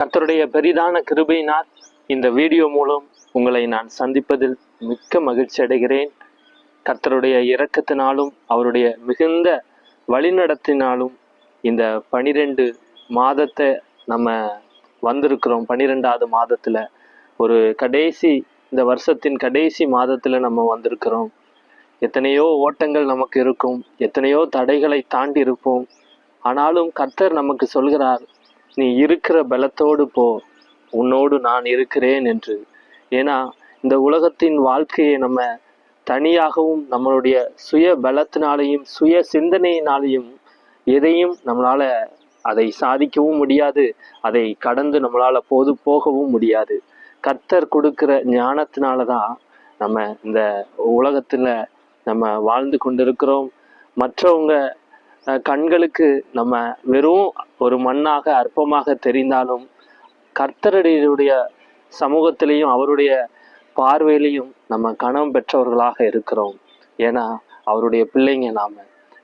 கர்த்தருடைய பெரிதான கிருபையினால் இந்த வீடியோ மூலம் உங்களை நான் சந்திப்பதில் மிக்க மகிழ்ச்சி அடைகிறேன். கர்த்தருடைய இரக்கத்தினாலும் அவருடைய மிகுந்த வழிநடத்தினாலும் இந்த பனிரெண்டு மாதத்தை நம்ம வந்திருக்கிறோம். பன்னிரெண்டாவது மாதத்தில் ஒரு கடைசி இந்த வருஷத்தின் கடைசி மாதத்தில் நம்ம வந்திருக்கிறோம். எத்தனையோ ஓட்டங்கள் நமக்கு இருக்கும் எத்தனையோ தடைகளை தாண்டி இருப்போம். ஆனாலும் கர்த்தர் நமக்கு சொல்கிறார் நீ இருக்கிற பலத்தோடு போ. உன்னோடு நான் இருக்கிறேன் என்று. ஏன்னா இந்த உலகத்தின் வாழ்க்கையை நம்ம தனியாகவும் நம்மளுடைய சுய பலத்தினாலேயும் சுய சிந்தனையினாலேயும் எதையும் நம்மளால அதை சாதிக்கவும் முடியாது. அதை கடந்து நம்மளால போது போகவும் முடியாது. கர்த்தர் கொடுக்கிற ஞானத்தினால தான் நம்ம இந்த உலகத்துல நம்ம வாழ்ந்து கொண்டிருக்கிறோம். மற்றவங்க கண்களுக்கு நம்ம வெறும் ஒரு மண்ணாக அற்பமாக தெரிந்தாலும் கர்த்தருடைய சமூகத்திலையும் அவருடைய பார்வையிலையும் நம்ம கணம் பெற்றவர்களாக இருக்கிறோம். ஏன்னா அவருடைய பிள்ளைங்க நாம.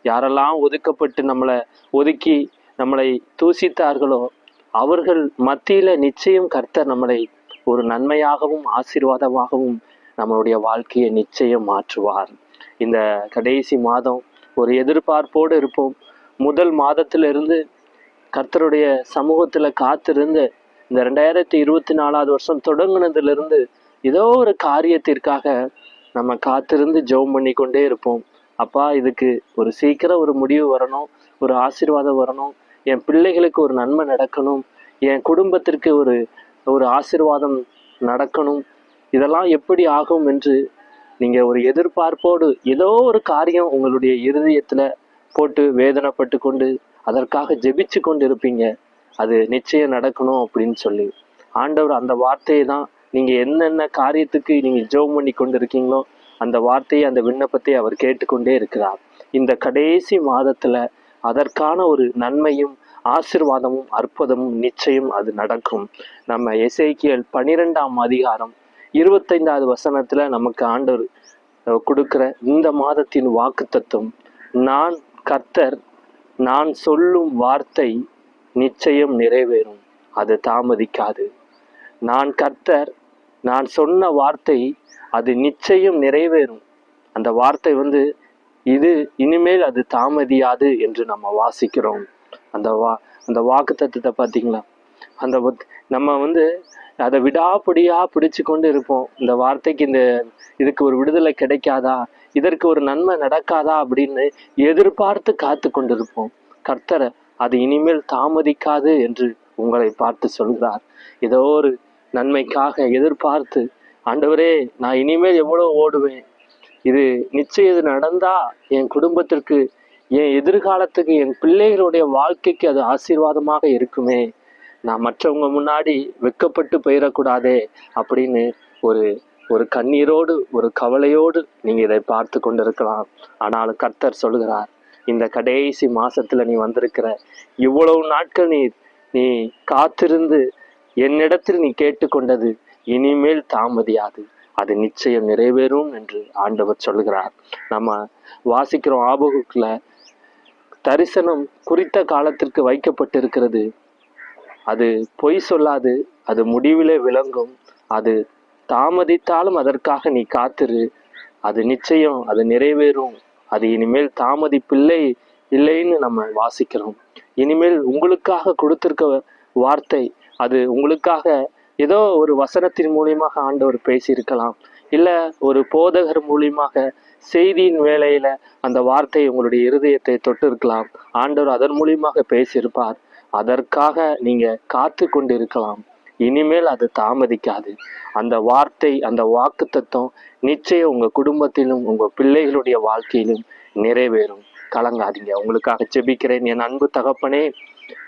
யாரெல்லாம் ஒதுக்கப்பட்டு நம்மளை ஒதுக்கி நம்மளை தூசித்தார்களோ அவர்கள் மத்தியில நிச்சயம் கர்த்தர் நம்மளை ஒரு நன்மையாகவும் ஆசீர்வாதமாகவும் நம்மளுடைய வாழ்க்கையை நிச்சயம் மாற்றுவார். இந்த கடைசி மாதம் ஒரு எதிர்பார்ப்போடு இருப்போம். முதல் மாதத்திலிருந்து கர்த்தருடைய சமூகத்தில் காத்திருந்து இந்த ரெண்டாயிரத்தி இருபத்தி நாலாவது வருஷம் தொடங்கினதுலேருந்து ஏதோ ஒரு காரியத்திற்காக நம்ம காத்திருந்து ஜெபம் பண்ணி கொண்டே இருப்போம். அப்பா இதுக்கு ஒரு சீக்கிரம் ஒரு முடிவு வரணும் ஒரு ஆசீர்வாதம் வரணும். என் பிள்ளைகளுக்கு ஒரு நன்மை நடக்கணும். என் குடும்பத்திற்கு ஒரு ஒரு ஆசீர்வாதம் நடக்கணும். இதெல்லாம் எப்படி ஆகும் என்று நீங்க ஒரு எதிர்பார்ப்போடு ஏதோ ஒரு காரியம் உங்களுடைய இருதயத்துல போட்டு வேதனைப்பட்டு கொண்டு அதற்காக ஜெபிச்சு கொண்டு இருப்பீங்க அது நிச்சயம் நடக்கணும் அப்படின்னு சொல்லி. ஆண்டவர் அந்த வார்த்தையை தான் நீங்க என்னென்ன காரியத்துக்கு நீங்க ஜெபம் பண்ணி கொண்டு இருக்கீங்களோ அந்த வார்த்தையை அந்த விண்ணப்பத்தை அவர் கேட்டுக்கொண்டே இருக்கிறார். இந்த கடைசி மாதத்துல அதற்கான ஒரு நன்மையும் ஆசிர்வாதமும் அற்புதமும் நிச்சயம் அது நடக்கும். நம்ம எசேக்கியல் பனிரெண்டாம் அதிகாரம் இருபத்தைந்தாவது வசனத்துல நமக்கு ஆண்டவர் கொடுக்குற கொடுக்கிற இந்த மாதத்தின் வாக்குத்தத்தம் நான் கர்த்தர் நான் சொல்லும் வார்த்தை நிச்சயம் நிறைவேறும் அது தாமதிக்காது. நான் கர்த்தர் நான் சொன்ன வார்த்தை அது நிச்சயம் நிறைவேறும். அந்த வார்த்தை வந்து இது இனிமேல் அது தாமதியாது என்று நம்ம வாசிக்கிறோம். அந்த வா அந்த வாக்கு தத்துவத்தை பார்த்தீங்களா? அந்த நம்ம வந்து அதை விடாப்பிடியா பிடிச்சு கொண்டு இருப்போம். இந்த வார்த்தைக்கு இந்த இதுக்கு ஒரு விடுதலை கிடைக்காதா? இதற்கு ஒரு நன்மை நடக்காதா? அப்படின்னு எதிர்பார்த்து காத்து கொண்டிருப்போம். கர்த்தரை அது இனிமேல் தாமதிக்காது என்று உங்களை பார்த்து சொல்கிறார். ஏதோ ஒரு நன்மைக்காக எதிர்பார்த்து ஆண்டவரே நான் இனிமேல் எவ்வளோ ஓடுவேன்? இது நிச்சயம் இது நடந்தா என் குடும்பத்திற்கு என் எதிர்காலத்துக்கு என் பிள்ளைகளுடைய வாழ்க்கைக்கு அது ஆசீர்வாதமாக இருக்குமே? நான் மற்றவங்க முன்னாடி வெக்கப்பட்டு போயிடக்கூடாதே அப்படின்னு ஒரு ஒரு கண்ணீரோடு ஒரு கவலையோடு நீங்கள் இதை பார்த்து கொண்டிருக்கலாம். ஆனால் கர்த்தர் சொல்கிறார் இந்த கடைசி மாசத்துல நீ வந்திருக்கிற இவ்வளவு நாட்கள் நீ நீ காத்திருந்து என்னிடத்தில் நீ கேட்டுக்கொண்டது இனிமேல் தாமதியாது. அது நிச்சயம் நிறைவேறும் என்று ஆண்டவர் சொல்கிறார் நம்ம வாசிக்கிறோம் ஆபகுக்கில் தரிசனம் குறித்த காலத்திற்கு வைக்கப்பட்டிருக்கிறது. அது பொய் சொல்லாது அது முடிவிலே விளங்கும். அது தாமதித்தாலும் அதற்காக நீ காத்திரு. அது நிச்சயம் அது நிறைவேறும். அது இனிமேல் தாமதிப்பில்லை இல்லைன்னு நம்ம வாசிக்கிறோம். இனிமேல் உங்களுக்காக கொடுத்திருக்க வார்த்தை அது உங்களுக்காக ஏதோ ஒரு வசனத்தின் மூலியமாக ஆண்டவர் பேசியிருக்கலாம். இல்லை ஒரு போதகர் மூலியமாக செய்தியின் வேலையில் அந்த வார்த்தை உங்களுடைய இருதயத்தை தொட்டு இருக்கலாம். ஆண்டவர் அதன் மூலியமாக பேசியிருப்பார். அதற்காக நீங்க காத்து கொண்டு இருக்கலாம் இனிமேல் அது தாமதிக்காது. அந்த வார்த்தை அந்த வாக்கு தத்துவம் நிச்சயம் உங்க குடும்பத்திலும் உங்க பிள்ளைகளுடைய வாழ்க்கையிலும் நிறைவேறும். கலங்காதீங்க. உங்களுக்காக ஜெபிக்கிறேன். என் அன்பு தகப்பனே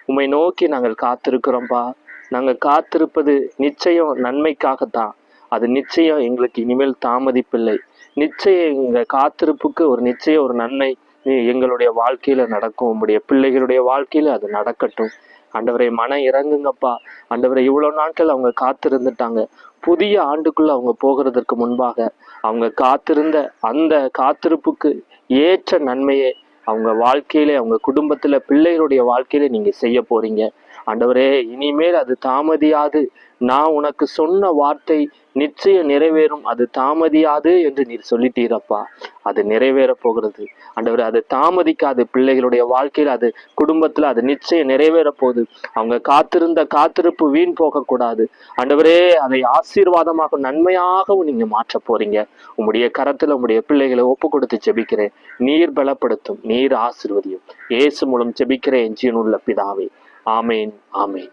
உம்மை நோக்கி நாங்கள் காத்திருக்கிறோம்ப்பா நாங்கள் காத்திருப்பது நிச்சயம் நன்மைக்காகத்தான். அது நிச்சயம் எங்களுக்கு இனிமேல் தாமதிப்பில்லை. நிச்சயம் எங்கள் காத்திருப்புக்கு ஒரு நிச்சயம் ஒரு நன்மை எங்களுடைய வாழ்க்கையில நடக்கும். உங்களுடைய பிள்ளைகளுடைய வாழ்க்கையில அது நடக்கட்டும். ஆண்டவரை மன இறங்குங்கப்பா. ஆண்டவரை இவ்வளவு நாட்கள் அவங்க காத்திருந்துட்டாங்க. புதிய ஆண்டுக்குள்ள அவங்க போகிறதற்கு முன்பாக அவங்க காத்திருந்த அந்த காத்திருப்புக்கு ஏற்ற நன்மையை அவங்க வாழ்க்கையில அவங்க குடும்பத்துல பிள்ளைகளுடைய வாழ்க்கையில நீங்க செய்ய போறீங்க. ஆண்டவரே இனிமேல் அது தாமதியாது. நான் உனக்கு சொன்ன வார்த்தை நிச்சயம் நிறைவேறும். அது தாமதியாது என்று நீர் சொல்லிட்டீரப்பா. அது நிறைவேற போகிறது. ஆண்டவர் அது தாமதிக்காது. பிள்ளைகளுடைய வாழ்க்கையில் அது குடும்பத்தில் அது நிச்சயம் நிறைவேற போகுது. அவங்க காத்திருந்த காத்திருப்பு வீண் போகக்கூடாது. ஆண்டவரே அதை ஆசீர்வாதமாக நன்மையாகவும் நீங்க மாற்ற போறீங்க. உங்களுடைய கரத்தில் உங்களுடைய பிள்ளைகளை ஒப்பு கொடுத்து ஜெபிக்கிறேன். நீர் பலப்படுத்தும். நீர் ஆசிர்வதியும். இயேசு மூலம் ஜெபிக்கிறேன் ஜீனுள்ள பிதாவே. ஆமேன் ஆமேன்